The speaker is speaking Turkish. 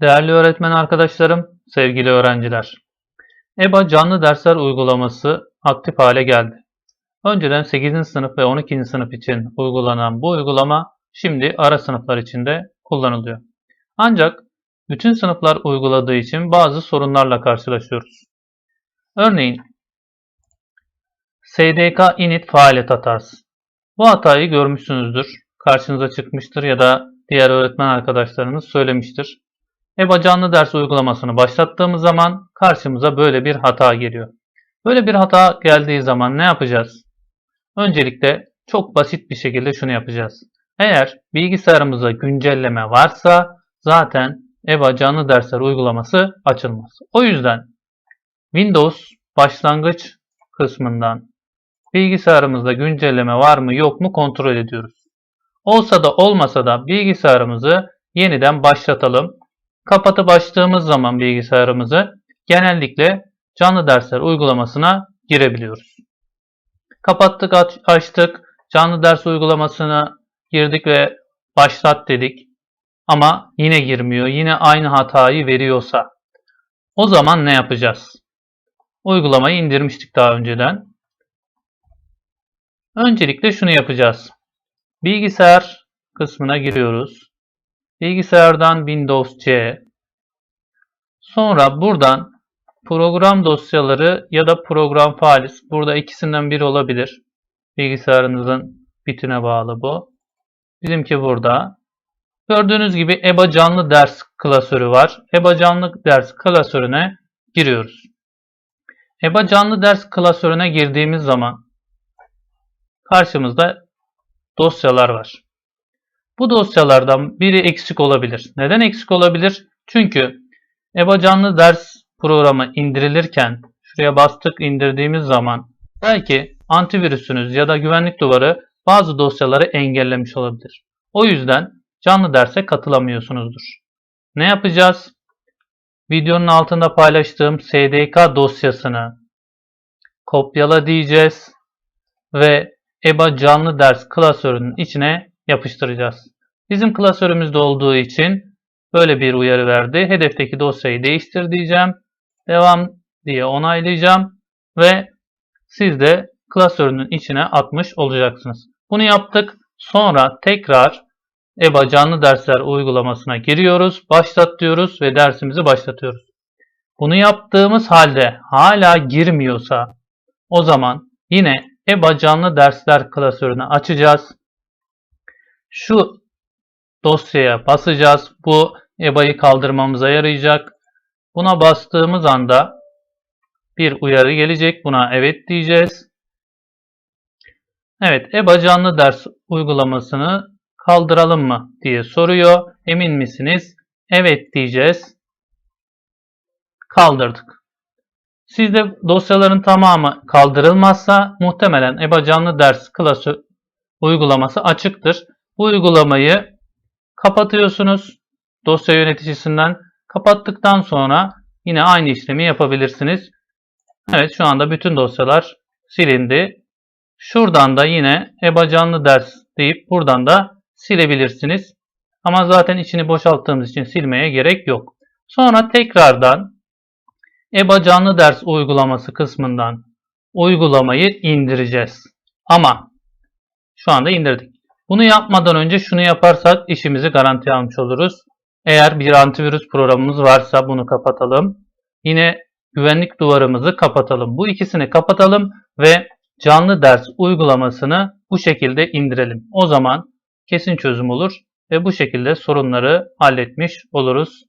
Değerli öğretmen arkadaşlarım, sevgili öğrenciler. EBA canlı dersler uygulaması aktif hale geldi. Önceden 8. sınıf ve 12. sınıf için uygulanan bu uygulama şimdi ara sınıflar için de kullanılıyor. Ancak bütün sınıflar uyguladığı için bazı sorunlarla karşılaşıyoruz. Örneğin SDK init faaliyet hatası. Bu hatayı görmüşsünüzdür. Karşınıza çıkmıştır ya da diğer öğretmen arkadaşlarınız söylemiştir. EBA canlı ders uygulamasını başlattığımız zaman karşımıza böyle bir hata geliyor. Böyle bir hata geldiği zaman ne yapacağız? Öncelikle çok basit bir şekilde şunu yapacağız. Eğer bilgisayarımızda güncelleme varsa zaten EBA canlı dersler uygulaması açılmaz. O yüzden Windows başlangıç kısmından bilgisayarımızda güncelleme var mı yok mu kontrol ediyoruz. Olsa da olmasa da bilgisayarımızı yeniden başlatalım. Kapatıp açtığımız zaman bilgisayarımızı genellikle canlı dersler uygulamasına girebiliyoruz. Kapattık aç- açtık canlı ders uygulamasına girdik ve başlat dedik. Ama yine girmiyor. Yine aynı hatayı veriyorsa o zaman ne yapacağız? Uygulamayı indirmiştik daha önceden. Öncelikle şunu yapacağız. Bilgisayar kısmına giriyoruz. Bilgisayardan Windows C. Sonra buradan program dosyaları ya da program files. Burada ikisinden biri olabilir. Bilgisayarınızın bitine bağlı bu. Bizimki burada. Gördüğünüz gibi EBA canlı ders klasörü var. EBA canlı ders klasörüne giriyoruz. EBA canlı ders klasörüne girdiğimiz zaman karşımızda dosyalar var. Bu dosyalardan biri eksik olabilir. Neden eksik olabilir? Çünkü EBA canlı ders programı indirilirken şuraya bastık indirdiğimiz zaman belki antivirüsünüz ya da güvenlik duvarı bazı dosyaları engellemiş olabilir. O yüzden canlı derse katılamıyorsunuzdur. Ne yapacağız? Videonun altında paylaştığım SDK dosyasını kopyala diyeceğiz ve EBA canlı ders klasörünün içine yapıştıracağız. Bizim klasörümüzde olduğu için böyle bir uyarı verdi. Hedefteki dosyayı değiştir diyeceğim. Devam diye onaylayacağım ve siz de klasörünün içine atmış olacaksınız. Bunu yaptık. Sonra tekrar EBA canlı dersler uygulamasına giriyoruz. Başlat diyoruz ve dersimizi başlatıyoruz. Bunu yaptığımız halde hala girmiyorsa o zaman yine EBA canlı dersler klasörünü açacağız. Şu dosyaya basacağız. Bu EBA'yı kaldırmamıza yarayacak. Buna bastığımız anda bir uyarı gelecek. Buna evet diyeceğiz. Evet, EBA canlı ders uygulamasını kaldıralım mı diye soruyor. Emin misiniz? Evet diyeceğiz. Kaldırdık. Sizde dosyaların tamamı kaldırılmazsa muhtemelen EBA canlı ders klası uygulaması açıktır. Bu uygulamayı kapatıyorsunuz dosya yöneticisinden. Kapattıktan sonra yine aynı işlemi yapabilirsiniz. Evet şu anda bütün dosyalar silindi. Şuradan da yine EBA canlı ders deyip buradan da silebilirsiniz. Ama zaten içini boşalttığımız için silmeye gerek yok. Sonra tekrardan EBA canlı ders uygulaması kısmından uygulamayı indireceğiz. Ama şu anda indirdik. Bunu yapmadan önce şunu yaparsak işimizi garantiye almış oluruz. Eğer bir antivirüs programımız varsa bunu kapatalım. Yine güvenlik duvarımızı kapatalım. Bu ikisini kapatalım ve canlı ders uygulamasını bu şekilde indirelim. O zaman kesin çözüm olur ve bu şekilde sorunları halletmiş oluruz.